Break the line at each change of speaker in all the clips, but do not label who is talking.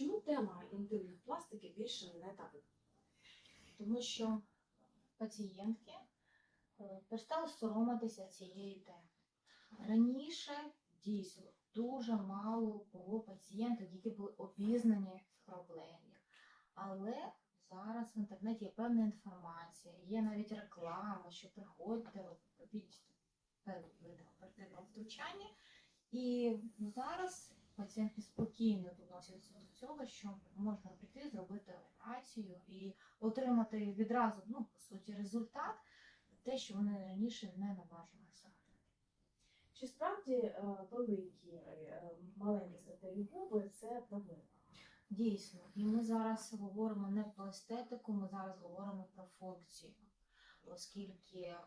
Чому тема інтимної пластики більше не табу?
тому що пацієнтки е, перестали соромитися цієї теми. Раніше дійсно дуже мало було пацієнтів, які були обізнані в проблемі. Але зараз в інтернеті є певна інформація, є навіть реклама, що приходьте, певні втручання. І зараз пацієнтки спокійно відносяться до цього, що можна прийти, зробити операцію і отримати відразу, ну, по суті, результат, те, що вони раніше не наважилися.
Чи справді е, великі е, маленькі статеві губи це проблема?
Дійсно, і ми зараз говоримо не про естетику, ми зараз говоримо про функцію, оскільки, е,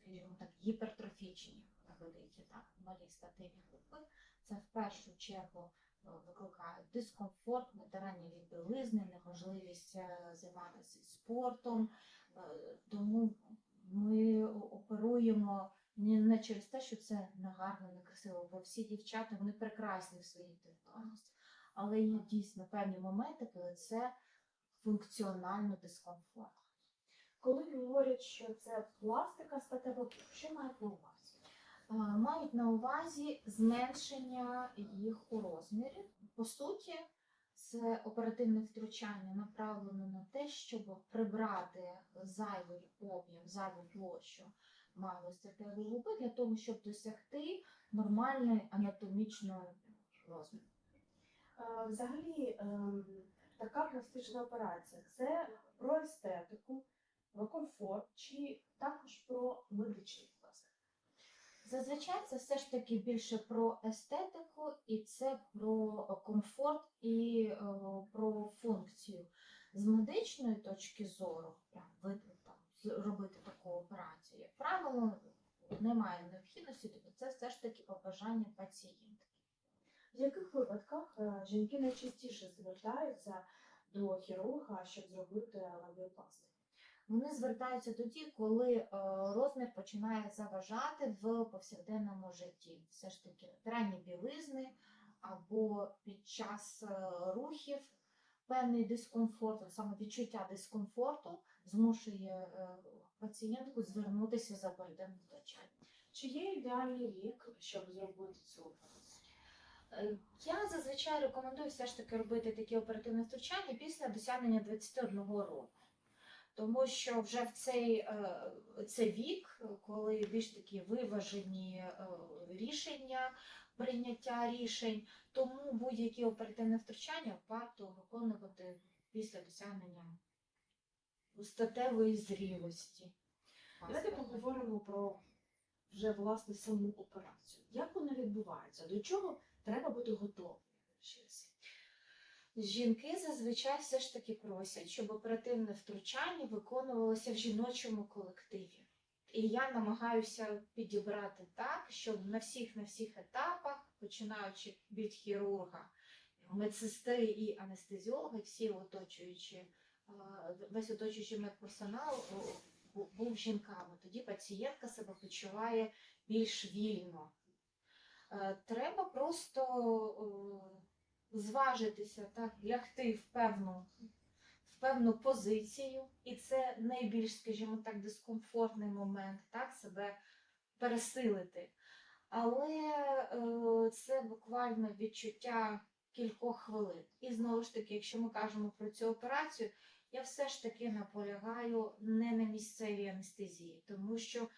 скажімо так, гіпертрофічні великі, так, малі статеві групи, це в першу чергу е, викликає дискомфорт, натирання від білизни, неможливість е, займатися спортом. Е, Тому ми оперуємо не через те, що це не гарно, не красиво, бо всі дівчата вони прекрасні в своїй індивідуальності. Але є дійсно певні моменти, коли це функціонально дискомфорт.
Коли говорять, що це пластика статева що мають на увазі?
Мають на увазі зменшення їх у розмірі. По суті, це оперативне втручання направлено на те, щоб прибрати зайвий об'єм, зайву площу малої статевої губи для того, щоб досягти нормальної анатомічної розміру.
Взагалі, ем, така пластична операція це про естетику, про комфорт чи також про медичний пластик?
Зазвичай це все ж таки більше про естетику, і це про комфорт і е, про функцію. З медичної точки зору, прям робити таку операцію, як правило, немає необхідності, тобто це все ж таки побажання пацієнтки.
В яких випадках е, жінки найчастіше звертаються до хірурга, щоб зробити лабіопластику?
Вони звертаються тоді, коли е, розмір починає заважати в повсякденному житті. Все ж таки натирання білизни або під час е, рухів певний дискомфорт, саме відчуття дискомфорту змушує е, пацієнтку звернутися за оперативним втручанням.
Чи є ідеальний вік, щоб зробити цю операцію?
Я зазвичай рекомендую все ж таки робити такі оперативні втручання після досягнення 21 року. Тому що вже в цей е, це вік, коли більш такі виважені е, рішення, прийняття рішень, тому будь-які оперативні втручання варто виконувати після досягнення статевої зрілості.
Давайте поговоримо про вже власне саму операцію. Як вона відбувається? До чого треба бути готовим?
Жінки зазвичай все ж таки просять, щоб оперативне втручання виконувалося в жіночому колективі. І я намагаюся підібрати так, щоб на всіх на всіх етапах, починаючи від хірурга, медсестри і анестезіологи, всі оточуючі, е, весь оточуючий медперсонал був жінками. Тоді пацієнтка себе почуває більш вільно. Е, Треба просто е, зважитися, так, лягти в певну, в певну позицію, і це найбільш, скажімо так, дискомфортний момент, так, себе пересилити. Але е, це буквально відчуття кількох хвилин. І знову ж таки, якщо ми кажемо про цю операцію, я все ж таки наполягаю не на місцевій анестезії, тому що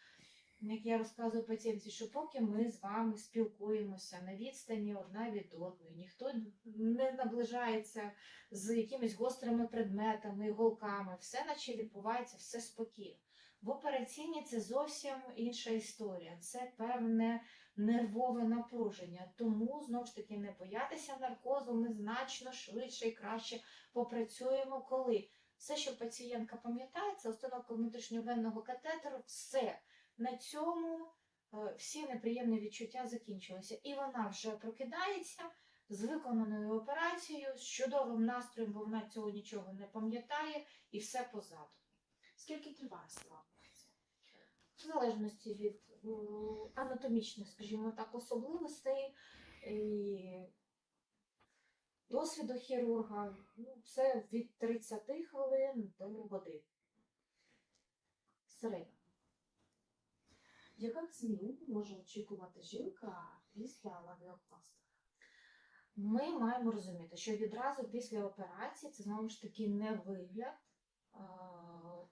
як я розказую пацієнтці, що поки ми з вами спілкуємося на відстані одна від одної, ніхто не наближається з якимись гострими предметами, іголками, все наче відбувається, все спокійно. В операційній це зовсім інша історія, це певне нервове напруження. Тому знову ж таки не боятися наркозу, ми значно швидше і краще попрацюємо, коли все, що пацієнтка пам'ятає, це установка внутрішньовенного катетеру, все на цьому е, всі неприємні відчуття закінчилися. І вона вже прокидається з виконаною операцією, з чудовим настроєм, бо вона цього нічого не пам'ятає, і все позаду.
Скільки триває операція?
В залежності від анатомічних, скажімо так, особливостей і досвіду хірурга, ну, це від 30 хвилин до години. Середньо.
Яких змін може очікувати жінка після лавіопластики?
Ми маємо розуміти, що відразу після операції це знову ж таки не вигляд е,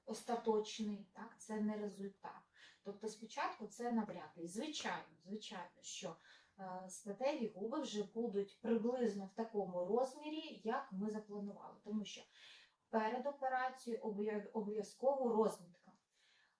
остаточний, так? це не результат. Тобто спочатку це навряд ли. Звичайно, звичайно, що е, статеві губи вже будуть приблизно в такому розмірі, як ми запланували. Тому що перед операцією обов'язково розмітка.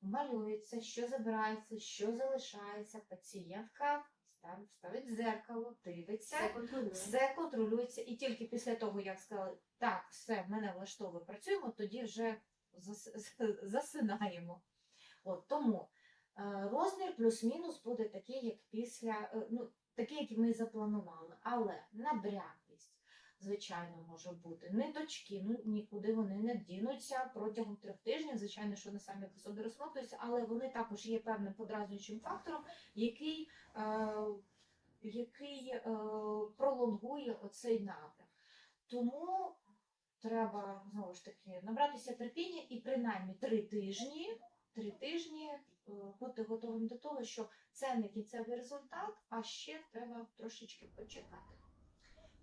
Малюється, що забирається, що залишається. Пацієнтка ставить, ставить дзеркало, дивиться.
Це контролює.
Все контролюється, і тільки після того, як сказали, так, все, мене влаштовує, працюємо, тоді вже засинаємо. От, тому е, розмір плюс-мінус буде такий, як після, е, ну, такий, як ми запланували. Але набряклість, звичайно, може бути. Ниточки, ну нікуди вони не дінуться протягом трьох тижнів. Звичайно, що вони самі по собі розсмоктуються, але вони також є певним подразнюючим фактором, який. Е, який е, пролонгує оцей напрям. Тому треба знову ж таки набратися терпіння і принаймні три тижні, три тижні е, бути готовим до того, що це не кінцевий результат, а ще треба трошечки почекати.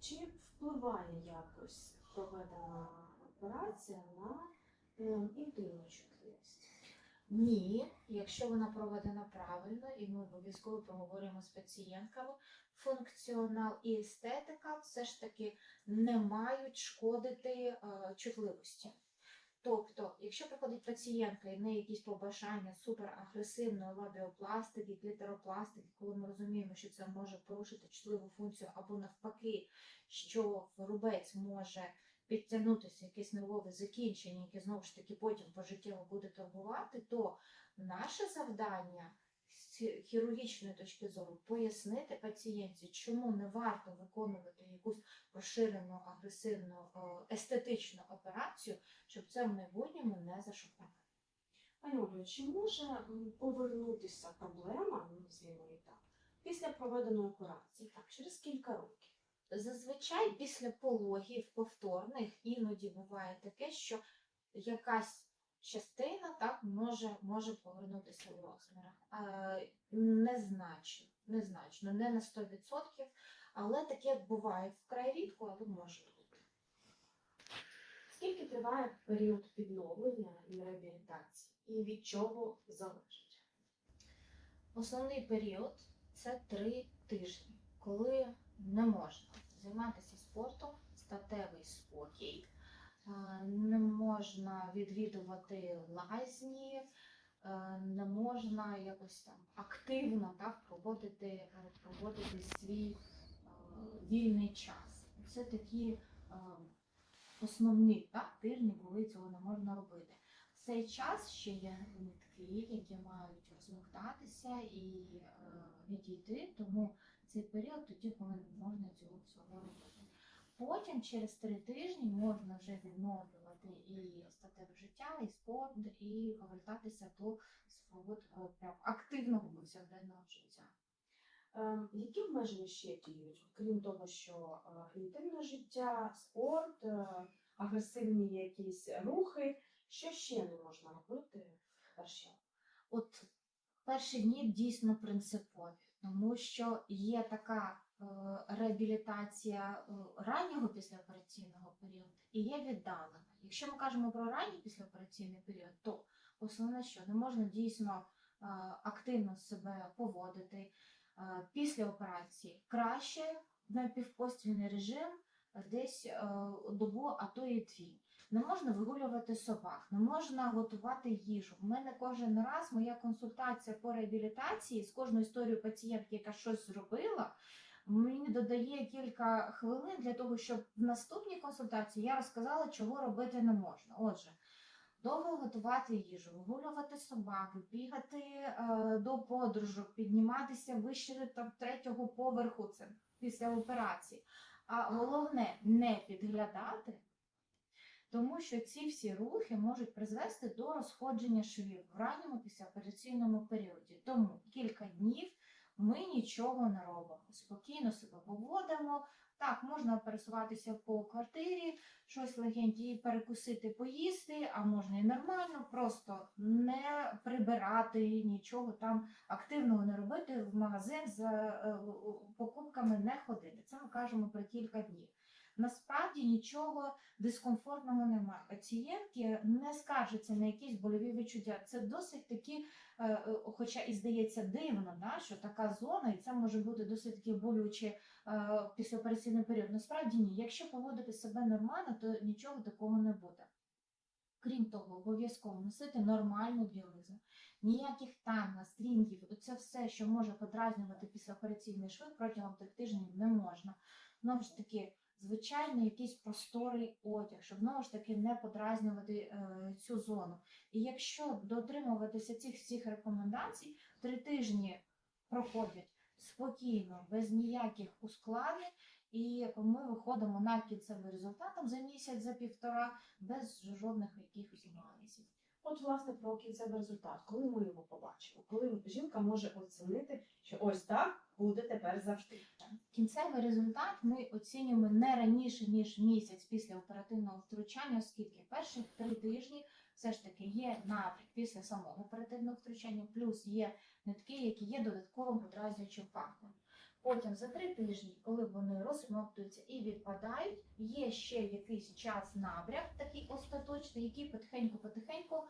Чи впливає якось проведена операція на інтимну чутливість?
Ні, якщо вона проведена правильно, і ми обов'язково проговорюємо з пацієнтками, функціонал і естетика все ж таки не мають шкодити е, чутливості. Тобто, якщо приходить пацієнтка і в неї якісь побажання суперагресивної лабіопластики, клітеропластики, коли ми розуміємо, що це може порушити чутливу функцію, або навпаки, що рубець може підтягнутися якесь нервове закінчення, яке знову ж таки потім пожиттєво буде турбувати, то наше завдання з хірургічної точки зору пояснити пацієнтці, чому не варто виконувати якусь розширену агресивну естетичну операцію, щоб це в майбутньому не зашукати.
Пані Ольго, чи може повернутися проблема, ну, назвімо її так, після проведеної операції, так, через кілька років?
Зазвичай після пологів повторних іноді буває таке, що якась частина так може, може повернутися в розмірах. Незначно, незначно, не на 100%, але таке буває вкрай рідко, але може бути.
Скільки триває період відновлення і реабілітації? І від чого залежить?
Основний період це три тижні, коли не можна займатися спортом, статевий спокій, не можна відвідувати лазні, е, не можна якось там активно так, проводити, е, проводити свій е, вільний час. Це такі е, основні так, тижні, коли цього не можна робити. В цей час ще є нитки, які мають розмоктатися і е, відійти, тому цей період тоді, коли не можна цього всього робити. Потім через три тижні можна вже відновлювати і статеве життя, і спорт, і повертатися до свого прям активного повсякденного життя.
Ем, Які обмеження ще діють, крім того, що е, інтимне життя, спорт, е, агресивні якісь рухи, що ще не можна робити в перші?
От перші дні дійсно принципові, тому що є така е, реабілітація е, раннього післяопераційного періоду і є віддалена. Якщо ми кажемо про ранній післяопераційний період, то основне, що не можна дійсно е, активно себе поводити е, після операції. Краще на півпостільний режим е, десь е, добу, а то і дві. Не можна вигулювати собак, не можна готувати їжу. У мене кожен раз моя консультація по реабілітації з кожною історією пацієнтки, яка щось зробила, мені додає кілька хвилин для того, щоб в наступній консультації я розказала, чого робити не можна. Отже, довго готувати їжу, вигулювати собаки, бігати е, до подружок, підніматися вище там третього поверху це після операції. А головне не підглядати. Тому що ці всі рухи можуть призвести до розходження швів в ранньому післяопераційному періоді. Тому кілька днів ми нічого не робимо. Спокійно себе поводимо. Так, можна пересуватися по квартирі, щось легеньке перекусити, поїсти, а можна і нормально, просто не прибирати нічого там активного не робити, в магазин з е, покупками не ходити. Це ми кажемо про кілька днів. Насправді нічого дискомфортного немає. Пацієнтки не скаржаться на якісь больові відчуття. Це досить такі, е, е, хоча і здається дивно, да, що така зона, і це може бути досить таки болюче е, післяопераційний період. Насправді ні. Якщо поводити себе нормально, то нічого такого не буде. Крім того, обов'язково носити нормальну білизну. Ніяких танга, стрінгів, це все, що може подразнювати післяопераційний швид протягом трьох тижнів, не можна. Знову ж таки, звичайно, якийсь просторий одяг, щоб знову ж таки не подразнювати е, цю зону. І якщо дотримуватися цих всіх рекомендацій, три тижні проходять спокійно, без ніяких ускладнень, і ми виходимо на кінцевий результат за місяць, за півтора, без жодних якихось аналізів.
От, власне, про кінцевий результат, коли ми його побачимо, коли жінка може оцінити, що ось так буде тепер завжди.
Кінцевий результат ми оцінюємо не раніше ніж місяць після оперативного втручання, оскільки перші три тижні все ж таки є напряг після самого оперативного втручання, плюс є нитки, які є додатковим подразнюючим фактором. Потім за три тижні, коли вони розсмоктуються і відпадають, є ще якийсь час набряк, такий остаточний, який потихеньку-потихеньку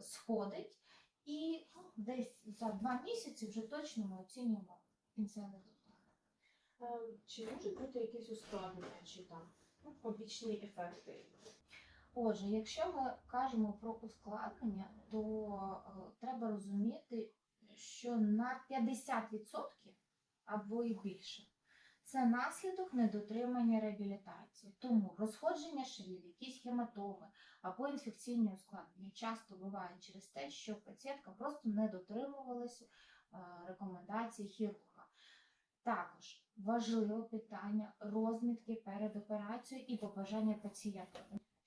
сходить. І десь за два місяці вже точно ми оцінюємо кінцевий результат.
Е, Чи можуть бути якісь ускладнення, чи там ну, побічні ефекти?
Отже, якщо ми кажемо про ускладнення, то е, треба розуміти, що на 50% або і більше це наслідок недотримання реабілітації. Тому розходження швів, якісь хематоми або інфекційні ускладнення часто бувають через те, що пацієнтка просто не дотримувалася е, рекомендацій хірурга. Також важливе питання розмітки перед операцією і побажання пацієнта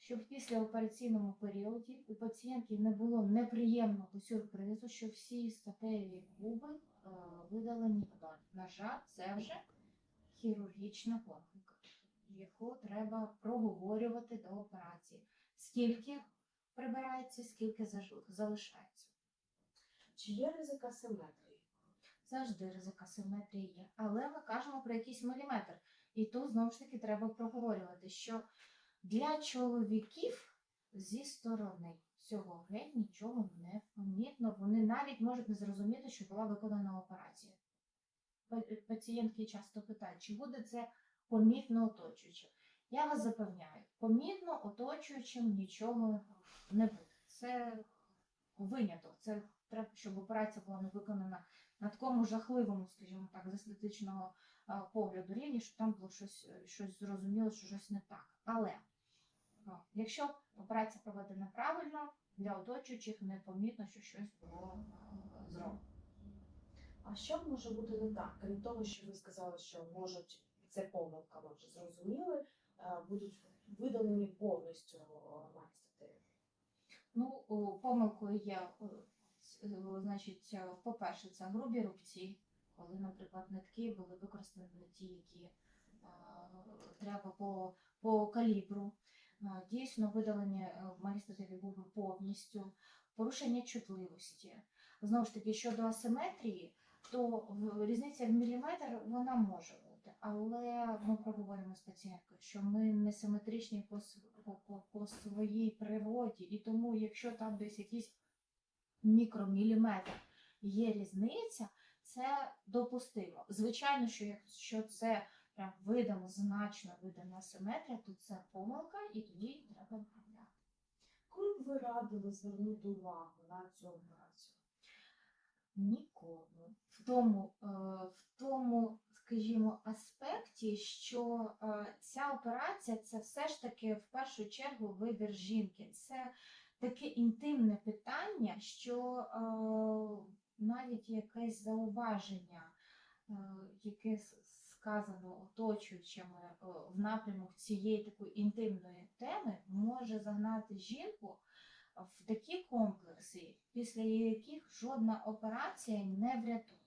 щоб в післяопераційному періоді у пацієнтки не було неприємного сюрпризу, що всі статеві губи е, видалені вдаль. На жаль, це вже хірургічна помилка, яку треба проговорювати до операції. Скільки прибирається, скільки залишається.
Чи є ризик асиметрії?
Завжди ризик асиметрії є. Але ми кажемо про якийсь міліметр. І тут знову ж таки треба проговорювати, що для чоловіків зі сторони цього геть нічого не помітно. Вони навіть можуть не зрозуміти, що була виконана операція. Пацієнтки часто питають, чи буде це помітно оточуючим. Я вас запевняю, помітно оточуючим нічого не буде. Це виняток. Це треба, щоб операція була не виконана на такому жахливому, скажімо так, з естетичного погляду рівні, що там було щось, е, щось зрозуміло, що щось не так. Але якщо операція проведена правильно, для оточуючих непомітно, що щось було зроблено.
А що може бути не так? Крім того, що ви сказали, що можуть це помилка, ми вже зрозуміли, е, будуть видалені повністю е.
Ну, помилкою є, е, значить, е, по-перше, це грубі рубці, коли, наприклад, нитки були використані ті, які а, треба по, по калібру. Дійсно, видалені е, марістативі губи повністю, порушення чутливості. Знову ж таки, щодо асиметрії, то різниця в міліметр вона може бути, але ми проговоримо з пацієнткою, що ми не симетричні по, по, по, своїй природі, і тому, якщо там десь якийсь мікроміліметр є різниця, це допустимо. Звичайно, що якщо це прям видимо, значно видана асиметрія, то це помилка, і тоді треба виправляти.
Коли б ви радили звернути увагу на цю операцію?
Нікому. В тому, е, в тому, скажімо, аспекті, що е, ця операція це все ж таки в першу чергу вибір жінки. Це таке інтимне питання, що е, навіть якесь зауваження, е, яке сказано оточуючими е, в напрямок цієї такої інтимної теми, може загнати жінку в такі комплекси, після яких жодна операція не врятує.